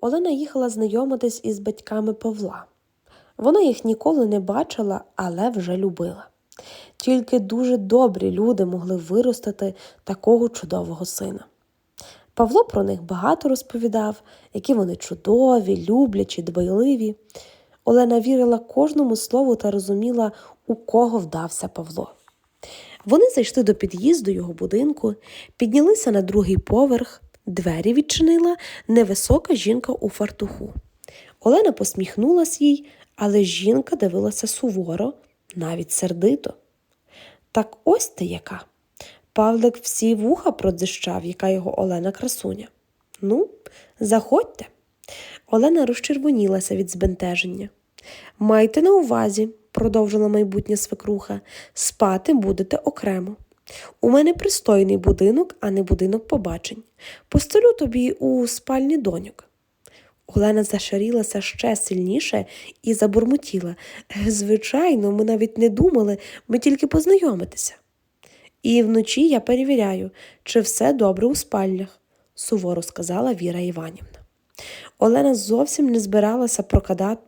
Олена їхала знайомитись із батьками Павла. Вона їх ніколи не бачила, але вже любила. Тільки дуже добрі люди могли виростити такого чудового сина. Павло про них багато розповідав, які вони чудові, люблячі, дбайливі. Олена вірила кожному слову та розуміла, у кого вдався Павло. Вони зайшли до під'їзду його будинку, піднялися на другий поверх, двері відчинила невисока жінка у фартуху. Олена посміхнулась їй, але жінка дивилася суворо, навіть сердито. Так ось ти яка. Павлик всі вуха продзищав, яка його Олена красуня. Ну, заходьте. Олена розчервонілася від збентеження. Майте на увазі, продовжила майбутня свекруха, спати будете окремо. У мене пристойний будинок, а не будинок побачень. Постелю тобі у спальні доньок. Олена зашарілася ще сильніше і забурмотіла. «Е, Звичайно, ми навіть не думали, ми тільки познайомитися. І вночі я перевіряю, чи все добре у спальнях, суворо сказала Віра Іванівна. Олена зовсім не збиралася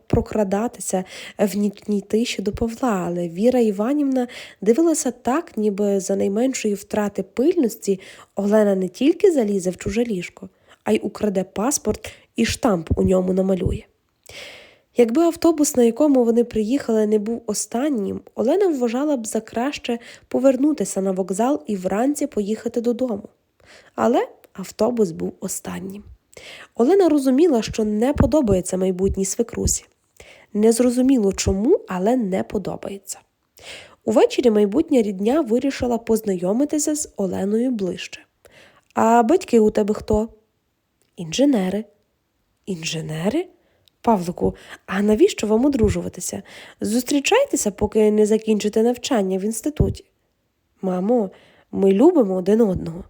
прокрадатися в нічній тиші до Павла, але Віра Іванівна дивилася так, ніби за найменшої втрати пильності Олена не тільки залізе в чуже ліжко, а й украде паспорт і штамп у ньому намалює. Якби автобус, на якому вони приїхали, не був останнім, Олена вважала б за краще повернутися на вокзал і вранці поїхати додому. Але автобус був останнім. Олена розуміла, що не подобається майбутній свекрусі. Незрозуміло чому, але не подобається. Увечері майбутня рідня вирішила познайомитися з Оленою ближче. А батьки у тебе хто? Інженери. Інженери? Павлику, а навіщо вам одружуватися? Зустрічайтеся, поки не закінчите навчання в інституті. Мамо, ми любимо один одного.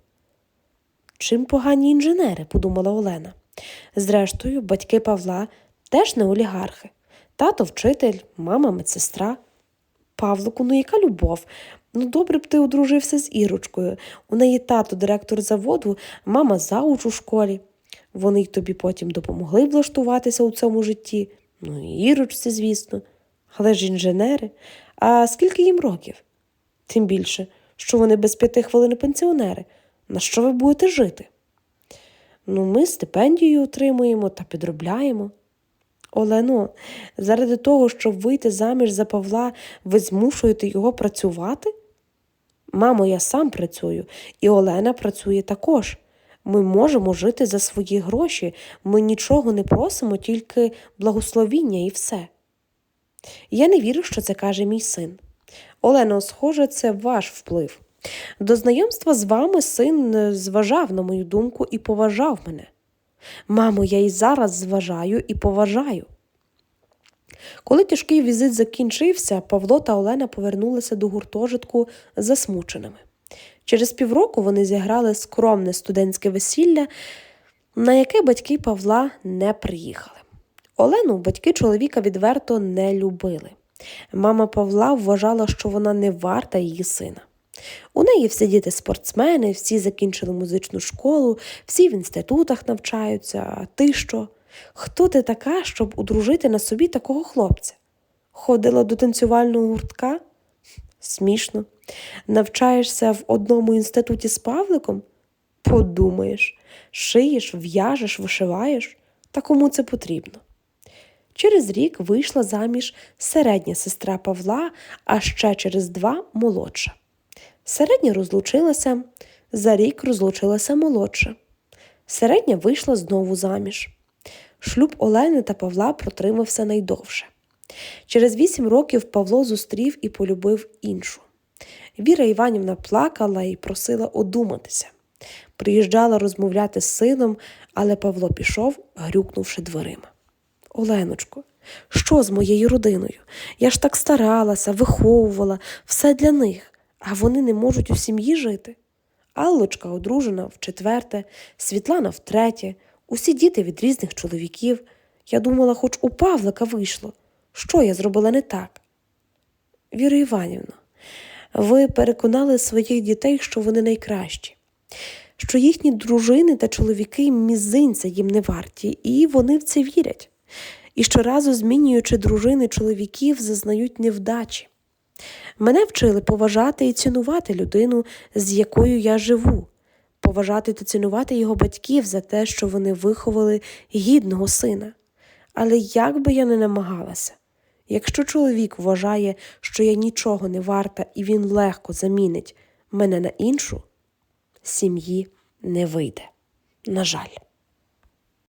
Чим погані інженери, подумала Олена. Зрештою, батьки Павла теж не олігархи. Тато вчитель, мама медсестра. Павлику, ну яка любов? Ну, добре б ти одружився з Ірочкою. У неї тато директор заводу, мама зауч у школі. Вони й тобі потім допомогли влаштуватися у цьому житті. Ну, і Ірочці, звісно. Але ж інженери. А скільки їм років? Тим більше, що вони без п'яти хвилин пенсіонери. На що ви будете жити? Ну, ми стипендію отримуємо та підробляємо. Олено, заради того, щоб вийти заміж за Павла, ви змушуєте його працювати? Мамо, я сам працюю, і Олена працює також. Ми можемо жити за свої гроші, ми нічого не просимо, тільки благословіння і все. Я не вірю, що це каже мій син. Олено, схоже, це ваш вплив. До знайомства з вами син е, зважав на мою думку і поважав мене. Мамо, я і зараз зважаю і поважаю. Коли тяжкий візит закінчився, Павло та Олена повернулися до гуртожитку засмученими. Через півроку вони зіграли скромне студентське весілля, на яке батьки Павла не приїхали. Олену батьки чоловіка відверто не любили. Мама Павла вважала, що вона не варта її сина. У неї всі діти спортсмени, всі закінчили музичну школу, всі в інститутах навчаються. А ти що? Хто ти така, щоб одружити на собі такого хлопця? Ходила до танцювального гуртка? Смішно. Навчаєшся в одному інституті з Павликом? Подумаєш, шиєш, в'яжеш, вишиваєш, та кому це потрібно? Через рік вийшла заміж середня сестра Павла, а ще через два молодша. Середня розлучилася, за рік розлучилася молодша. Середня вийшла знову заміж. Шлюб Олени та Павла протримався найдовше. Через вісім років Павло зустрів і полюбив іншу. Віра Іванівна плакала і просила одуматися. Приїжджала розмовляти з сином, але Павло пішов, грюкнувши дверима. Оленочко, що з моєю родиною? Я ж так старалася, виховувала, все для них, а вони не можуть у сім'ї жити. Аллочка одружена в четверте, Світлана в третє, усі діти від різних чоловіків. Я думала, хоч у Павлика вийшло. Що я зробила не так? Віра Іванівна, ви переконали своїх дітей, що вони найкращі. що їхні дружини та чоловіки мізинця їм не варті, і вони в це вірять. І щоразу, змінюючи дружини чоловіків, зазнають невдачі. Мене вчили поважати і цінувати людину, з якою я живу, поважати та цінувати його батьків за те, що вони виховали гідного сина. Але як би я не намагалася, якщо чоловік вважає, що я нічого не варта і він легко замінить мене на іншу, сім'ї не вийде. На жаль.